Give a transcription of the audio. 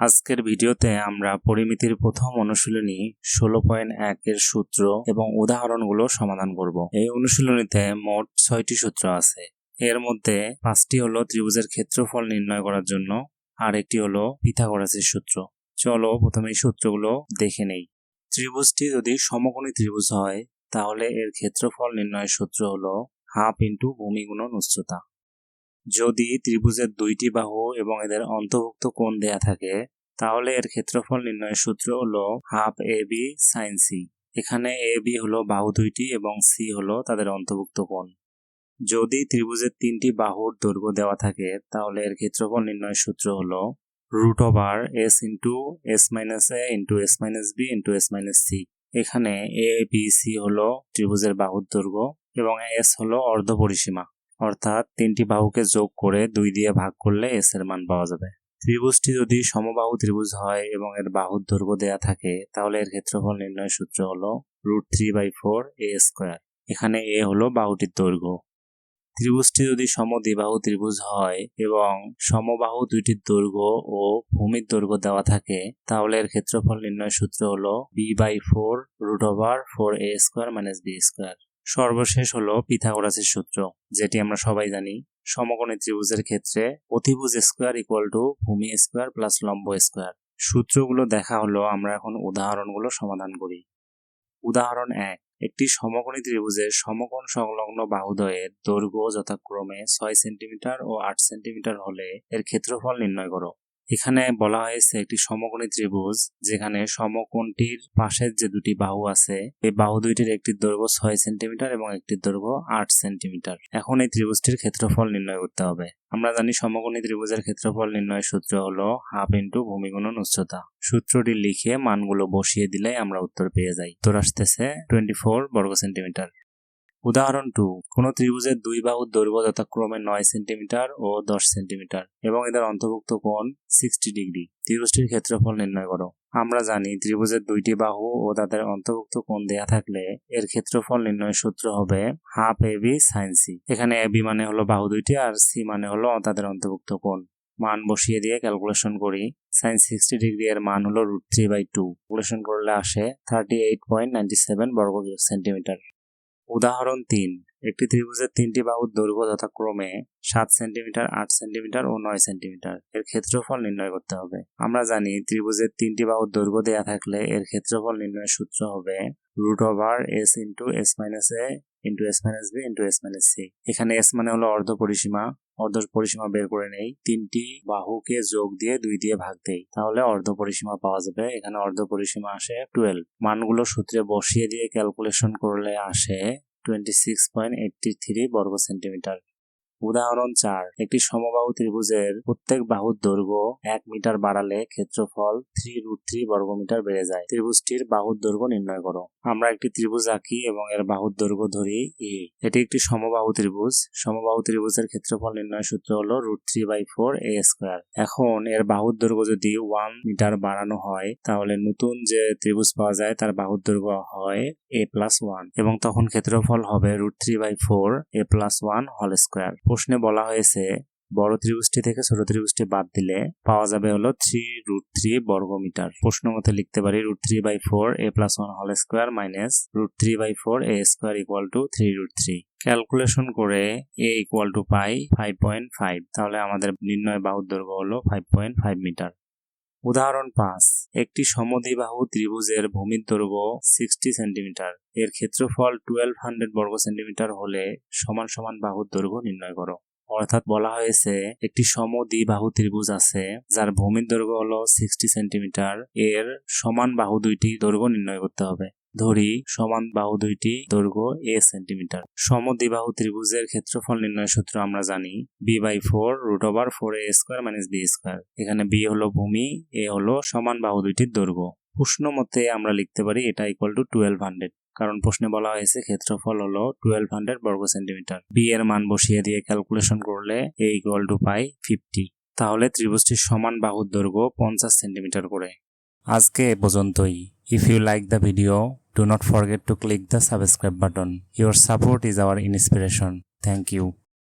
আজকের ভিডিওতে আমরা পরিমিতির প্রথম অনুশীলনী ষোলো পয়েন্ট একের সূত্র এবং উদাহরণগুলো সমাধান করব। এই অনুশীলনীতে মোট ছয়টি সূত্র আছে। এর মধ্যে পাঁচটি হলো ত্রিভুজের ক্ষেত্রফল নির্ণয় করার জন্য আর একটি হলো পিথাগোরাসের সূত্র। চলো প্রথমে এই সূত্রগুলো দেখে নেই। ত্রিভুজটি যদি সমকোণী ত্রিভুজ হয়, তাহলে এর ক্ষেত্রফল নির্ণয়ের সূত্র হলো হাফ ইন্টু ভূমি গুণন উচ্চতা। যদি ত্রিভুজের দুইটি বাহু এবং এদের অন্তর্ভুক্ত কোণ দেয়া থাকে, তাহলে এর ক্ষেত্রফল নির্ণয়ের সূত্র হলো half A B sine C. এখানে এ বি হলো বাহু দুইটি এবং সি হলো তাদের অন্তর্ভুক্ত কোণ। যদি ত্রিভুজের তিনটি বাহুর দৈর্ঘ্য দেওয়া থাকে, তাহলে এর ক্ষেত্রফল নির্ণয়ের সূত্র হলো root over S into S minus A into S minus B into S minus C. এখানে এ বি সি হলো ত্রিভুজের বাহুর দৈর্ঘ্য এবং এস হলো অর্ধ পরিসীমা অর্থাৎ তিনটি বাহুকে যোগ করে দুই দিয়ে ভাগ করলে এস এর মান পাওয়া যাবে। ত্রিভুজটি যদি সমবাহু ত্রিভুজ হয় এবং এর বাহুর দৈর্ঘ্য দেয়া থাকে, তাহলে এর ক্ষেত্রফল নির্ণয়ের সূত্র হলো root three by four A square. এখানে এ হলো বাহুটির দৈর্ঘ্য। ত্রিভুজটি যদি সমদ্বিবাহু ত্রিভুজ হয় এবং সমবাহু দুইটির দৈর্ঘ্য ও ভূমির দৈর্ঘ্য দেওয়া থাকে, তাহলে এর ক্ষেত্রফল নির্ণয় সূত্র হলো B by four root over four A square minus B square সর্বশেষ হলো পিথাগোরাসের সূত্র, যেটি আমরা সবাই জানি। সমকোণী ত্রিভুজের ক্ষেত্রে অতিভুজ স্কোয়ার ইকুয়াল টু ভূমি স্কোয়ার প্লাস লম্ব স্কোয়ার। সূত্রগুলো দেখা হলো, আমরা এখন উদাহরণগুলো সমাধান করি। উদাহরণ এক, একটি সমকোণী ত্রিভুজের সমকোণ সংলগ্ন বাহুদ্বয়ের দৈর্ঘ্য যথাক্রমে ছয় সেন্টিমিটার ও আট সেন্টিমিটার হলে এর ক্ষেত্রফল নির্ণয় করো। এখানে বলা হয়েছে একটি সমকোণী ত্রিভুজ, যেখানে সমকোণটির পাশের যে দুটি বাহু আছে, এই বাহু দুইটির একটি দৈর্ঘ্য ছয় সেন্টিমিটার এবং একটি দৈর্ঘ্য আট সেন্টিমিটার। এখন এই ত্রিভুজটির ক্ষেত্রফল নির্ণয় করতে হবে। আমরা জানি সমকোণী ত্রিভুজের ক্ষেত্রফল নির্ণয়ের সূত্র হলো হাফ ইন্টু ভূমিগুণন উচ্চতা। সূত্রটি লিখে মানগুলো বসিয়ে দিলে আমরা উত্তর পেয়ে যাই। উত্তর আসতেছে টোয়েন্টি ফোর বর্গ সেন্টিমিটার। উদাহরণ টু কোন ত্রিভুজের দুই বাহুর দৈর্ঘ্য যথাক্রমে নয় সেন্টিমিটার ও দশ সেন্টিমিটার এবং এদের অন্তর্ভুক্ত কোণ সিক্সটি ডিগ্রি ত্রিভুজটির ক্ষেত্রফল নির্ণয় করো। আমরা জানি ত্রিভুজের দুইটি বাহু ও তাদের অন্তর্ভুক্ত কোণ দেয়া থাকলে এর ক্ষেত্রফল নির্ণয়ের সূত্র হবে half A B sine C এখানে এ বি মানে হলো বাহু দুইটি আর সি মানে হলো তাদের অন্তর্ভুক্ত কোণ। মান বসিয়ে দিয়ে ক্যালকুলেশন করি। সাইন সিক্সটি ডিগ্রি এর মান হলো root three by two calculation করলে আসে thirty eight point ninety seven বর্গ সেন্টিমিটার উদাহরণ তিন। একটি ত্রিভুজের তিনটি বাহুর দৈর্ঘ্য যথাক্রমে সাত সেন্টিমিটার, আট সেন্টিমিটার ও নয় সেন্টিমিটার। এর ক্ষেত্রফল নির্ণয় করতে হবে। আমরা জানি ত্রিভুজের তিনটি বাহুর দৈর্ঘ্য দেয়া থাকলে এর ক্ষেত্রফল নির্ণয়ের সূত্র হবে root over S into S minus A into S minus B into S minus C এখানে এস মানে হলো অর্ধ পরিসীমা। অর্ধ পরিসীমা বের করে নেই। তিনটি বাহুকে যোগ দিয়ে দুই দিয়ে ভাগ দেই। তাহলে অর্ধ পরিসীমা পাওয়া যাবে। এখানে অর্ধ পরিসীমা আসে টুয়েলভ মানগুলো সূত্রে বসিয়ে দিয়ে ক্যালকুলেশন করলে আসে twenty six point eighty three বর্গ সেন্টিমিটার উদাহরণ চার। একটি সমবাহু ত্রিভুজের প্রত্যেক বাহুর দৈর্ঘ্য এক মিটার বাড়ালে ক্ষেত্রফল থ্রি রুট থ্রি বর্গমিটার বেড়ে যায়। ত্রিভুজটির বাহুর দৈর্ঘ্য নির্ণয় করো। আমরা একটি ত্রিভুজ আঁকি এবং এর বাহুর দৈর্ঘ্য ধরি এ এটি একটি সমবাহু ত্রিভুজ। সমবাহু ত্রিভুজের ক্ষেত্রফল নির্ণয় সূত্র হলো root three by four A square. এখন এর বাহুর দৈর্ঘ্য যদি ওয়ান মিটার বাড়ানো হয়, তাহলে নতুন যে ত্রিভুজ পাওয়া যায়, তার বাহুর দৈর্ঘ্য হয় এ প্লাস ওয়ান এবং তখন ক্ষেত্রফল হবে root three by four A plus one whole square প্রশ্নে বলা হয়েছে, বড় ত্রিভুজটি থেকে ছোট ত্রিভুজটি বাদ দিলে পাওয়া যাবে হলো থ্রি রুট থ্রি বর্গ মিটার প্রশ্ন মতো লিখতে পারি root three by four A plus one whole square minus root three by four A square equal to three root three calculation করে এ ইকুয়াল টু পাই ফাইভ পয়েন্ট ফাইভ তাহলে আমাদের নির্ণয় বাহুর দৈর্ঘ্য হলো ফাইভ পয়েন্ট ফাইভ মিটার উদাহরণ পাঁচ। একটি সমদ্বিবাহু ত্রিভুজের ভূমির দৈর্ঘ্য সিক্সটি সেন্টিমিটার এর ক্ষেত্রফল টুয়েলভ হান্ড্রেড বর্গ সেন্টিমিটার হলে সমান সমান বাহুর দৈর্ঘ্য নির্ণয় করো। অর্থাৎ বলা হয়েছে, একটি সমদ্বিবাহু ত্রিভুজ আছে, যার ভূমির দৈর্ঘ্য হলো সিক্সটি সেন্টিমিটার এর সমান বাহু দুইটি দৈর্ঘ্য নির্ণয় করতে হবে। ধরি সমান বাহু দুইটি দৈর্ঘ্য এ সেন্টিমিটার। সমদ্বিবাহু ত্রিভুজের ক্ষেত্রফল নির্ণয় সূত্র আমরা জানি B by four root over four A square minus B square এখানে বি হলো ভূমি এ হলো সমান বাহু দুইটির দৈর্ঘ্য। প্রশ্ন মতে আমরা লিখতে পারি এটা ইকুয়াল টু টুয়েলভ হান্ড্রেড কারণ প্রশ্নে বলা হয়েছে ক্ষেত্রফল হলো টুয়েলভ হান্ড্রেড বর্গ সেন্টিমিটার। বি এর মান বসিয়ে দিয়ে ক্যালকুলেশন করলে এ ইকুয়াল টু পাই ফিফটি তাহলে ত্রিভুজটির সমান বাহুর দৈর্ঘ্য পঞ্চাশ সেন্টিমিটার করে। আজকে এ পর্যন্তই। If you like the video do not forget to click the subscribe button your support is our inspiration thank you